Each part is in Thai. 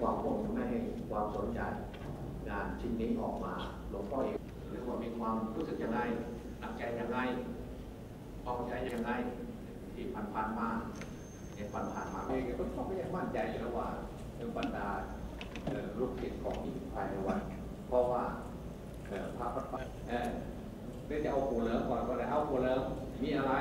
ความคงไม่ให้ความสนใจงานชิ้นนี้ออกมาหลวงพ่อเองเรียกว่ามีความรู้สึกยังไงหนักใจยังไงพอใจยังไงที่ผ่านผ่านมาเห็นผ่านผ่านมาเองก็ต้องไม่ยังมั่นใจอยู่แล้วว่าเรื่องบรรดาลูกศิษย์ของอีกภายในวัดเพราะว่าพระปัดเออเดี๋ยวจะเอาปูเลิมก่อนก็ได้เอาปูเลิมมีอะไร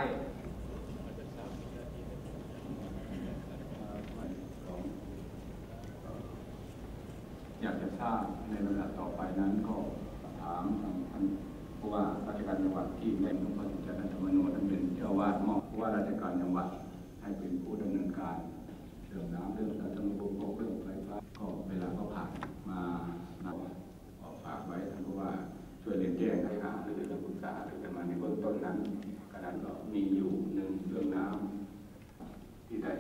อยาในระดับต่อไปนั้นก็ถามทางท่านผู้ว่าราชการจังหวัดที่เป็นหลวงพ่อสุจริตธรรมโนท่านเป็นเจ้าวาสมอบผู้ว่าราชการจังหวัดให้เป็นผู้ดำเนินการเรื่องน้ำเรื่องสาธารณูปโภคเรื่องไฟฟ้าก็เวลาก็ผ่านมานะขอฝากไว้ท่านผู้ว่าช่วยเรียนแจ้งให้หาหรือเรื่องปรึกษาหรือกันมาในเบื้องต้นนั้นขณะก็มีอยู่หนึ่งเรื่องน้ำ ที่ได้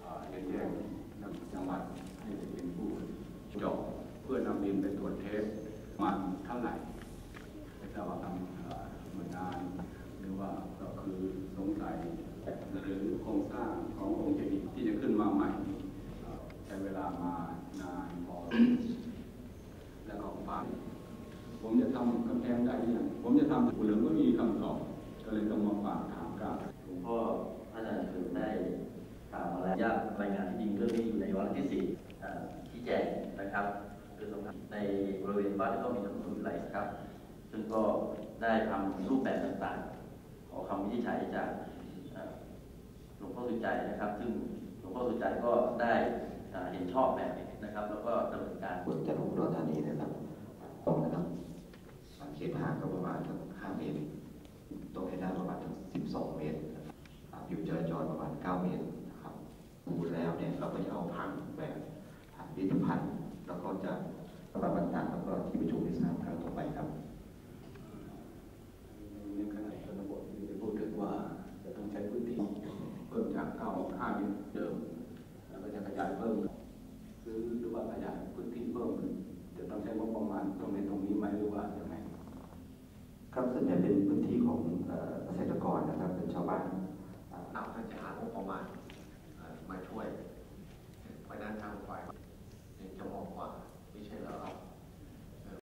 เอ่อเรียนแจ้งจังหวัดให้เป็นผู้เจาะเพื่อนำดินไปตรวจเทสมันเท่าไหร่ ไม่ทราว่าทางเอ่อหน่วยงานหรือว่าก็คือสงสัยหรือโครงสร้างขององค์เจดีย์ที่จะขึ้นมาใหม่ใช้เวลามานานพอแล้วก็ฝากผมจะทำกำแพงได้หรือยังผมจะทำผู้เหลืองก็มีคำตอบก็เลยต้องมาฝากถามกราบหลวงพ่อพระอาจารย์คือได้กล่าวมาแล้วยากรายงานที่จริงเรื่องนี้อยู่ในวาระที่สี่เอ่อชี้แจงนะครับคือสำคัญในบริเวณวัดก็มีถนนวิไลครับ ซึ่งก็ได้ทำรูปแบบต่างๆ ขอคำวินิจฉัยจากหลวงพ่อสุใจนะครับ ซึ่งหลวงพ่อสุใจก็ได้เอ่อเห็นชอบแบบนี้นะครับ แล้วก็ดำเนินการบนจันทบุรีธานีนะครับตรงนะครับเขตห่างก็ประมาณสักห้าเมตร ตรงให้ได้ประมาณสักสิบสองเมตรอ่าผิวจราจรประมาณเก้าเมตรนะครับดูแล้วเนี่ยเราก็จะเอาผังแบบผังพิพิธภัณฑ์แล้วก็จะประมาณต่างแล้วก็ที่ประชุมที่สามครั้งต่อไปครับ ในขณะชนบทที่ได้พูดถึงว่าจะต้องใช้พื้นที่ เพิ่มจากเก้าห้าเมตรเดิมแล้วก็จะขยายเพิ่มซื้อหรือว่าขยายพื้นที่เพิ่มจะต้องใช้งบประมาณตรงในตรงนี้ไหมหรือว่าอย่างไรครับส่วนใหญ่เป็นพื้นที่ของเอ่อเกษตรกรนะครับเป็นชาวบ้านอ่าเราก็จะหางบประมาณเอ่อมาช่วย